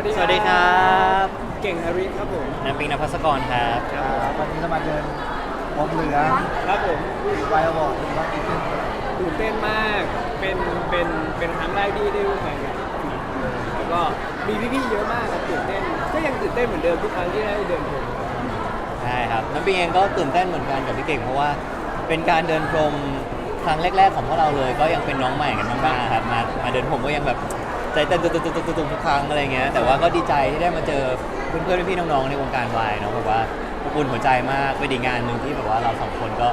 วัสดีสวัสดีครับเก่งฮาริครับผมน้ำปิงนภัสกรครับครับผมวันนี้เรามาเดินวงเหลืองครับผมไวอวอร์ดรอบอีกขึ้นตื่นเต้นมากเป็นเป็นเป็นครั้งแรกที่ได้ร่วมงานกับแล้วก็มีพี่ๆเยอะมากครับตื่นเต้นก็ยังตื่นเต้นเหมือนเดิมทุกครั้งที่ได้เดินผมใช่ครับน้ำปิงเองก็ตื่นเต้นเหมือนกันกับพี่เก่งเพราะว่า เป็นการเดินพรมครั้งแรก ๆ ของพวกเราเลย ก็ยังเป็นน้องใหม่กันมากๆครับมามาเดินผมก็ยังแบบ ใจเต้นตุ้มๆๆๆๆทุกครั้งอะไรเงี้ยแต่ว่าก็ดีใจที่ได้มาเจอเพื่อนๆพี่ๆน้องๆในวงการวายเนาะแบบว่าอบอุ่นหัวใจมากเป็นอีกงานหนึ่งที่แบบว่าเราสองคนก็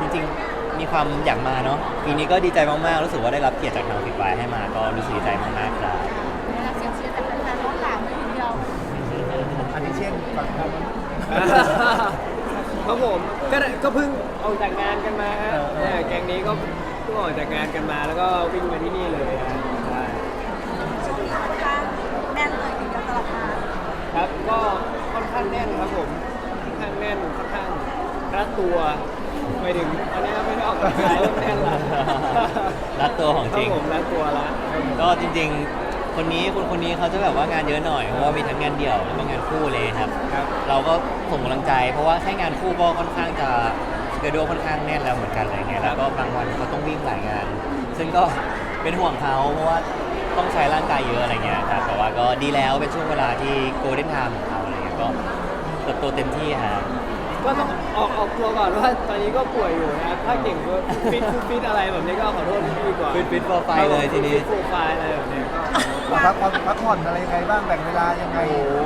จริงๆมีความอยากมาเนาะปีนี้ก็ดีใจมากๆรู้สึกว่าได้รับเกียรติจากทางฟิกไวให้มาก็รู้สึกดีใจมากๆครับเนี่ยเสียงเชียร์จากแฟนๆร้อนหลามเลยทีเดียวอันนี้เช่นก่อนครับครับผมก็ได้ก็เพิ่งออกจากงานกันมาฮะเออเออเนี่ยแก๊งนี้ก็เพิ่งออกจากงานกันมาแล้วก็วิ่งมาที่นี่เลยฮะใช่ ค่อนข้างแน่นเลยทีเดียวตลอดมา ครับก็ค่อนข้างแน่นครับผมค่อนข้างแน่นค่อนข้างรัดตัวไปถึงตอนนี้ไม่ได้ออกกำลังกายเริ่มแน่นละรัดตัวของจริงคบผมรัดตัวละก็จริง ๆ คนนี้คนคนนี้เขาจะแบบว่างานเยอะหน่อยเพราะว่ามีทั้งงานเดี่ยวแล้วก็งานคู่เลยครับ ครับ เราก็ส่งกำลังใจ เพราะว่าแค่งานคู่ก็ค่อนข้างจะสเกดูค่อนข้างแน่นแล้วเหมือนกันอะไรเงี้ยแล้วก็บางวันเขาต้องวิ่งหลายงาน ซึ่งก็เป็นห่วงเขาเพราะว่า ต้องใช้ร่างกายเยอะอะไรเงี้ยครับแต่ว่าก็ดีแล้วเป็นช่วงเวลาที่โกลเด้นไทม์ของเขาอะไรเงี้ยก็เติบโตเต็มที่ครับก็ต้องออกออกตัวก่อนว่าตอนนี้ก็ป่วยอยู่นะถ้าเก่งก็ฟิตฟิตอะไรแบบนี้ก็ขอโทษพี่ดีกว่าฟิตฟิตโปรไฟล์เลยทีนี้ ฟิตโปรไฟล์อะไรแบบนี้ก็ พักผ่อนพักผ่อนอะไรยังไงบ้างแบ่งเวลายังไงโอ้โห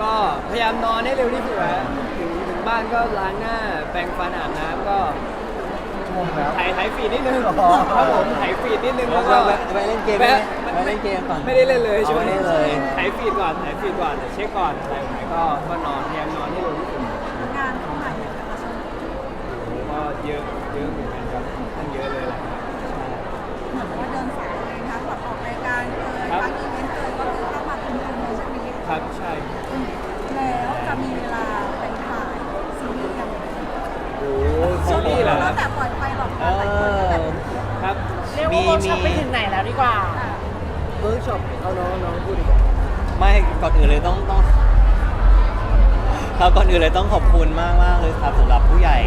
ก็พยายามนอนให้เร็วที่สุดนะถึงถึงบ้านก็ล้างหน้า แปรงฟันอาบน้ำก็ ชั่วโมงแล้ว ถ่ายถ่ายฟีดนิดนึงอ๋อครับผมถ่ายฟีดนิดนึงแล้วก็แวะแวะเล่นเกมไหมแวะแวะเล่นเกมก่อน ไม่ได้เล่นเลยช่วงเอาไม่นี้ได้เลย ถ่ายฟีดก่อนถ่ายฟีดก่อนเช็คก่อนอะไรแบบนี้ก็ก็นอนพยายามนอนให้เร็วที่สุดงานเข้ามาเยอะนะคะช่วงนี้ก็เยอะเยอะเหมือนกันครับค่อนข้างเยอะเลยแหละครับเหมือนว่าเดินสายเลยทั้งแบบออกรายการเอ่ยครับทั้งอีเวนต์เอ่ยก็คือเข้ามาเป็นเดือนเลยใช่ไหมครับใช่แล้วจะมีเวลาไปถ่ายซีรีส์กันไหมโอ้โหซีรีส์เหรอค แล้รัวบแต่ปล่อยไปแบบเอว่าหลายคนก็แบบอครับเรียกว่าเวิร์กช็อปไปถึงไหนแล้วดีกว่าอะเวิร์กช็อปเอาน้องน้องพูดดีกว่าไม่ก่อนอื่นเลยต้องต้องครับก่อนอื่นเลยต้องขอบคุณมากมากๆเลยครับสำหรับผู้ใหญ่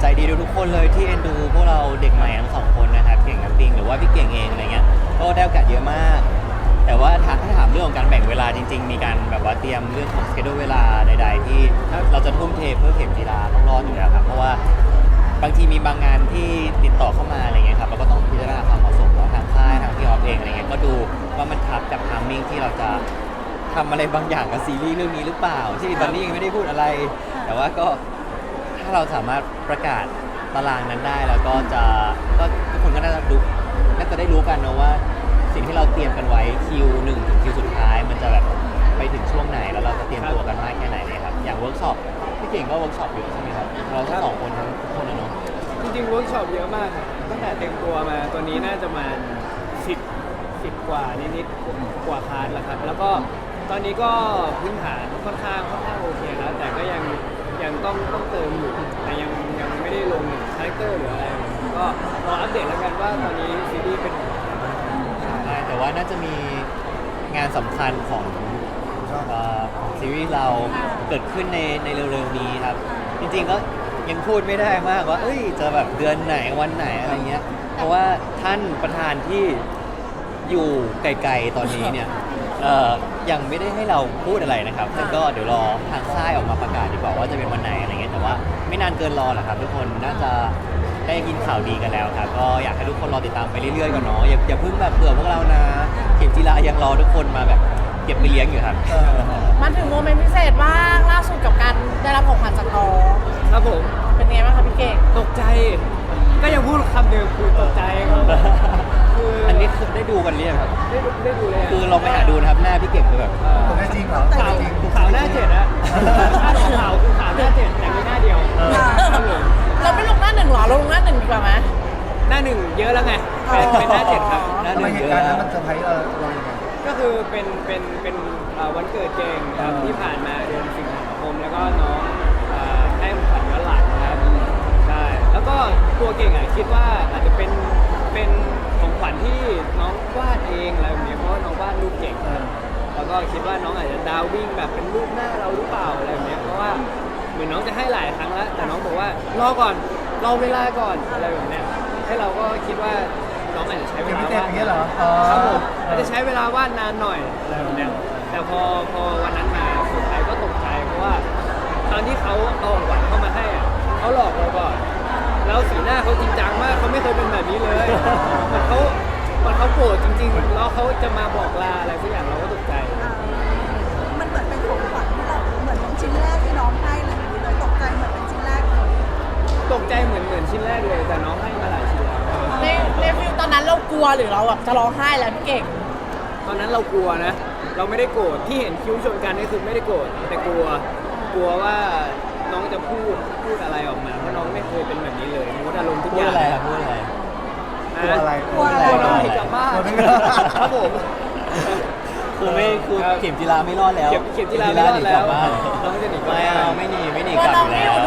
ใจดีทุกๆคนเลยที่เอ็นดูพวกเราเด็กใหม่ทั้งสองคนนะครับเก่งกับปิงหรือว่าพี่เก่งเองอะไรเงี้ยก็ได้โอกาสเยอะมาก แต่ว่าถ้าถ้าถามเรื่องของการแบ่งเวลาจริง ๆ มีการแบบว่าเตรียมเรื่องของสเกดูเวลาใด ๆ ที่เราจะทุ่มเทเพื่อเข็มกีฬาต้องรอดอยู่แล้วครับเพราะว่า บางทีมีบางงานที่ติดต่อเข้ามาอะไรเงี้ยครับเราก็ต้องพิจารณาความเหมาะสมของทางค่ายทางพี่ออฟเองอะไรเงี้ยก็ดูว่ามันทับกับทามมิ่งที่เราจะทำอะไรบางอย่างกับซีรีส์เรื่องนี้หรือเปล่าที่ตอนนี้ยังไม่ได้พูดอะไร แต่ว่าก็ถ้าเราสามารถประกาศตารางนั้นได้แล้วก็จะก็ทุกคนก็น่าจะดูน่าจะได้รู้กันนะว่า สิ่งที่เราเตรียมกันไว้คิวหนึ่งถึงคิวสุดท้าย มันจะแบบไปถึงช่วงไหนแล้วเราจะเตรียมตัวกันมากแค่ไหนเลยครับอย่างเวิร์กช็อป เก่งก็เวิร์กช็อปเยอะใช่ไหมครับเราทั้งสองคนทั้งทุกคนนะเนาะจริงๆเวิร์กช็อปเยอะมากครับตั้งแต่เต็มตัวมาตัวนี้น่าจะมาสิบสิบกว่านิดๆกว่าคาร์ดแล้วครับ แล้วก็ตอนนี้ก็พื้นฐานค่อนข้างค่อนข้างโอเคแล้ว แต่ก็ยังยังต้องต้องเติมอยู่แต่ยังยังไม่ได้ลงคาแรคเตอร์หรืออะไรก็รออัปเดตแล้วกันว่าตอนนี้ซีรีส์เป็นใช่แต่ว่าน่าจะมีงานสำคัญของ เอ่อซีรีส์เราเกิดขึ้นในในเร็วๆนี้ครับ จริงๆก็ยังพูดไม่ได้มากว่า เอ้ยจะแบบเดือนไหนวันไหนอะไรเงี้ย เพราะว่าท่านประธานที่อยู่ไกลๆตอนนี้เนี่ยเอ่อยังไม่ได้ให้เราพูดอะไรนะครับซึ่งก็เดี๋ยวรอทางค่ายออกมาประกาศดีกว่าว่าจะเป็นวันไหนอะไรเงี้ยแต่ว่าไม่นานเกินรอหรอกครับ ทุกคนน่าจะได้ยินข่าวดีกันแล้วครับก็อยากให้ทุกคนรอติดตามไปเรื่อยๆก่อนเนาะอย่าอย่าเพิ่งแบบเบื่อพวกเรานะเข็มจีรายังรอทุกคนมาแบบ เก็บไปเลี้ยงอยู่ครับเออมันถึงโมเมนต์พิเศษมากล่าสุดกับการได้รับของขวัญจากน้องครับผมเป็นไงบ้างคะพี่เก่งตกใจ ก็ยังพูดคำเดิมคือตกใจครับคืออัอันนี้คือได้ดูกันหรือยังครับ ได้ดูได้ดูเลยะคือเราไปหาดูนะครับหน้าพี่เก่งคือแบบ เอ่อตรงนี้จริงเหรอข่าวจริงข่าวหน้าเจ็ดอะหน้าของข่าวคือข่าวหน้าเจ็ดแต่มีหน้าเดียวเออครับผมเราไม่ลงหน้าหนึ่งเหรอเราลงหน้าหนึ่งดีกว่าไหม หน้าหนึ่งเยอะแล้วไงเป็นเป็นหน้าเจ็ดครับ หน้าหทำไมนึ่งเหเยตุอะการณ์นั้นนะมันเซอร์ไพรส์เราเรายังไง ก็คือเป็นเป็นเป็นเอ่อวันเกิดเก่งครับเออที่ผ่านมาเดือนสิงหาคมแล้วก็น้องเอ่อให้ของขวัญย้อนหลังนะครับใช่แล้วก็ตัวเก่งอะคิดว่าอาจจะเป็นเป็นของขวัญที่น้องวาดเองอะไรแบบนี้เพราะว่าน้องวาดรูปเก่งเออแล้วก็ก็คิดว่าน้องอาจจะดาววิ่งแบบเป็นรูปหน้าเราหรือเปล่าอะไรแบบเนี้ยเพราะว่าเหมือนน้องจะให้หลายครั้งแล้วแต่น้องบอกว่ารอก่อนรอเวลาก่อนอะไรแบบเนี้ยให้เราก็คิดว่าน้องอาจจะ ใช้เวเก็บลาไม่เต็มว่างอย่างเงี้ยเหรออ๋อครับผมอาจจะใช้เวลาว่านนานหน่อยอะไรแบบเนี้ยแต่พอพอวันนั้นมาสุดท้ายก็ตกใจเพราะว่า ตอนที่เขาเอาของขวัญเข้ามาให้อะเขาหลอกเราก่อนแล้วสีหน้าเขาจริงจังมากเขาไม่เคยเป็นแบบนี้เลยเหมันเขาเหมันเขาโกรธจริงๆแล้วเขาจะมาบอก วหรือเราแบบจะร้องไห้แล้วพี่เก่ง ตอนนั้นเรากลัวนะ เราไม่ได้โกรธที่เห็นคิ้วชนกันนี่คือไม่ได้โกรธแต่กลัว กลัวว่าน้องจะพูดพูดอะไรออกมาเพราะน้องไม่เคยเป็นแบบนี้เลยมุดอารมณ์ทุกพูอดย่างอะไรครับพูดอะไร กลัวอะไร กลัวอะไรกลัวน้องหนีกลับบ้านกลัวไม่กลับครับผม คือไม่คือครับเข็มจีราไม่รอดแล้วเข็มเข็มจีราไม่รอดแล้วเข็มจีราหนีกลับบ้านน้องจะหนีกลับไม่บ้านเอาไม่หนีไม่หนีกลัวกลับน้อองยู่ไม่แล้ว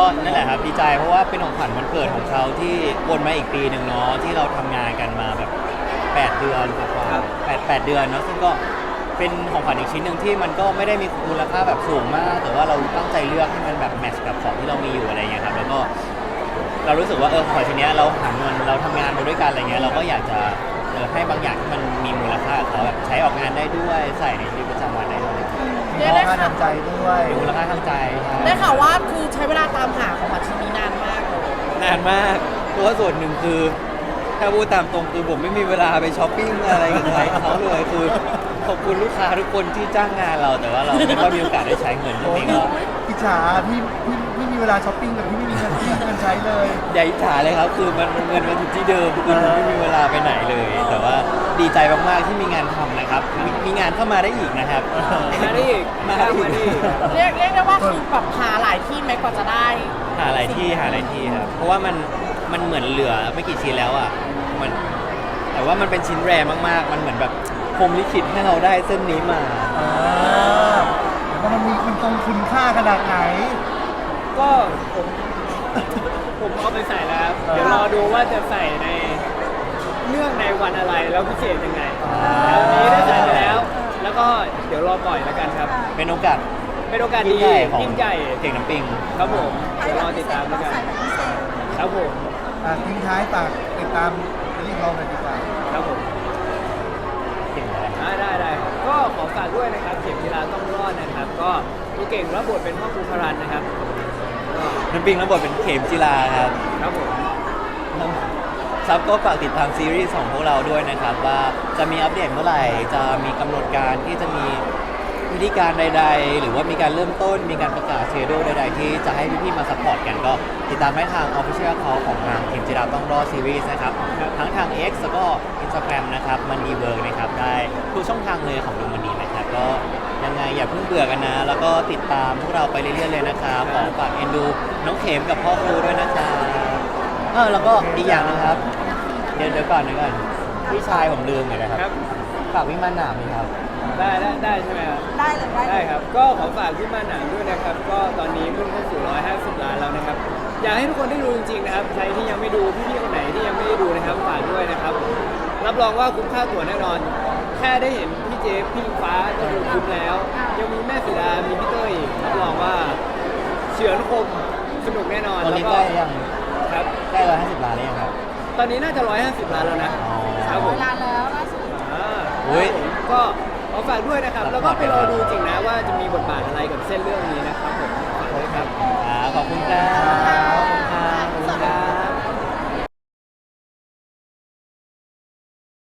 ก็นั่นแหละครับดีใจเพราะว่าเป็นของขวัญวันเกิดของเขาที่วนมาอีกปีหนึ่งเนาะที่เราทำงานกันมาแบบ8เดือนกว่าครับแปดแปดเดือนเนาะซึ่งก็เป็นของขวัญอีกชิ้นหนึ่งที่มันก็ไม่ได้มีมูลค่าแบบสูงมาก แต่ว่าเราตั้งใจเลือกให้มันแบบแมทช์กับของที่เรามีอยู่อะไรเงี้ยครับแล้วก็ เรารู้สึกว่าเออของขวัญชิ้นเนี้ยเราหาเงินเราทำงานมาด้วยกันอะไรเงี้ยเราก็อยากจะเออให้บางอย่างที่มันมีมูลค่ากับเขาแบบใช้ออกงานได้ด้วยใส่ในชีวิตประจำวันได้ด้วยมีพ่อค่าทำใจด้วย มีมูลค่าทางใจใช่ ได้ข่าวว่าคือใช้เวลาานมาก เพราะว่าส่วนหนึ่งคือ ถ้าพูดตามตรงคือผมไม่มีเวลาไปช้อปปิ้งอะไรกับใครเขาเลยคือขอบคุณลูกค้าทุกคนที่จ้างงานเราแต่ว่าเราไม่ค่อยมีโอกาสได้ใช้เงินโอ้นั่นยเองก็พี่จ๋าพี่พี่พี่มีเวลาช้อปปิ้งแต่พี่ไม่มีเงินพี่ไม่มีเงินใช้เลย อย่าอิจฉาเลยครับ คือมันมันเงินมันอยู่ที่เดิมคือผมไม่มีเวลาไปไหนเลย แต่ว่าดีใจมากๆที่มีงานทำนะครับมีมีงานเข้ามาได้อีกนะครับมาได้อีกมาได้อีกมาได้อีกเรียกเรียกได้ว่าคือแบบหาหลายที่ไหมกว่าจะได้ หาหลายที่หาหลายที่ครับเพราะว่ามันมันเหมือนเหลือไม่กี่ชิ้นแล้วอะมันแต่ว่ามันเป็นชิ้นแรมากๆ มันเหมือนแบบพรหมลิขิตให้เราได้เส้นนี้มา อ่าแล้วมันมีมันตรงคุณค่าขนาดไหน ก็ผมผมเอาไปใส่แล้วครับเดี๋ยวรอดูว่าจะใส่ในเนื่องในวันอะไรแล้วพิเศษยังไงอ่าแล้วนี้ได้ใส่ไปแล้ว แล้วก็เดี๋ยวรอปล่อยแล้วกันครับ เป็นโอกาสเป็นโอกาสยิ่ดีงใหญ่ของยิ่งใหญ่เก่งน้ำปิงครับผมใครเดี๋ยวแบรบอพิติดเศตามษแล้วก็กันใส่แบบพิเศษครับผมอะทิ้งท้ายฝากติดตามเรื่องเราเลยดีกว่าครับผมเก่งอะไรอ่าได้ได้ครับก็ขอฝากด้วยนะครับเข็มกีฬาต้องรอดนะครับ ก็ตัวเก่งรับบทเป็นพ่อครูพรันนะครับก็น้ำปิงรับบทเป็นเข็มจิลาครับครับผมครับก็ฝากติดตามซีรีส์ของพวกเราด้วยนะครับ ว่าจะมีอัปเดตเมื่อไหร่ จะมีกำหนดการที่จะมี วิธีการใด ๆ หรือว่ามีการเริ่มต้น มีการประกาศเชโดใด ๆ ที่จะให้พี่ๆมาซัพพอร์ตกันก็ ติดตามได้ทาง Official Account ของทางเข็มจิราต้องรอดซีรีส์นะครับ ทั้งทาง X แล้วก็ Instagram นะครับมันดีเวิร์กนะครับ ได้ทุกช่องทางเลยของดูมันดีนะครับก็ยังไงอย่าเพิ่งเบื่อกันนะ แล้วก็ติดตามพวกเราไปเรื่อยๆเลยนะครับขอฝากเอ็นดูน้องเข็มกับพ่อครูด้วยนะครับเออแล้วก็อีกอย่างนะครับ เดี๋ยวเดี๋ยวก่อนเดี๋ยวก่อนพี่ชายผมลืมเลยนะครับครับฝากวิ่งมาหนามนี่ครับ ได้ได้ได้ใช่ไหมครับได้เลยได้เลได้ย ครับ ก็ขอฝากที่มาหนังด้วยนะครับ ก็ตอนนี้เพิ่งเข้าสู่ 150 ล้านแล้วนะครับ อยากให้ทุกคนได้ดูจริงๆนะครับ ใครที่ยังไม่ดูพี่ๆคนไหนที่ยังไม่ได้ดูนะครับฝากด้วยนะครับ รับรองว่าคุ้มค่าตั๋วแน่นอน แค่ได้เห็นพี่เจฟพี่ฟ้าก็ดูคุ้มแล้วยังมีแม่สีดา มีพี่เต้ยอีกรับรองว่าเฉือนคมสนุกแน่นอนตอนแล้วนี้ก็ใกล้ยังครับใกล้ร้อยห้าสิบล้านแล้วยังครับ ตอนนี้น่าจะ 150 ล้านแล้วนะอ๋อ ครับผม เวลาแล้วล่าสุดอ่าอุ๊ยก็ ขอฝากด้วยนะครับ แล้วก็ไปรอดูจริงนะว่าจะมีบทบาทอะไรกับเส้นเรื่องนี้นะครับผมขอบคุณครับ ขอบคุณครับ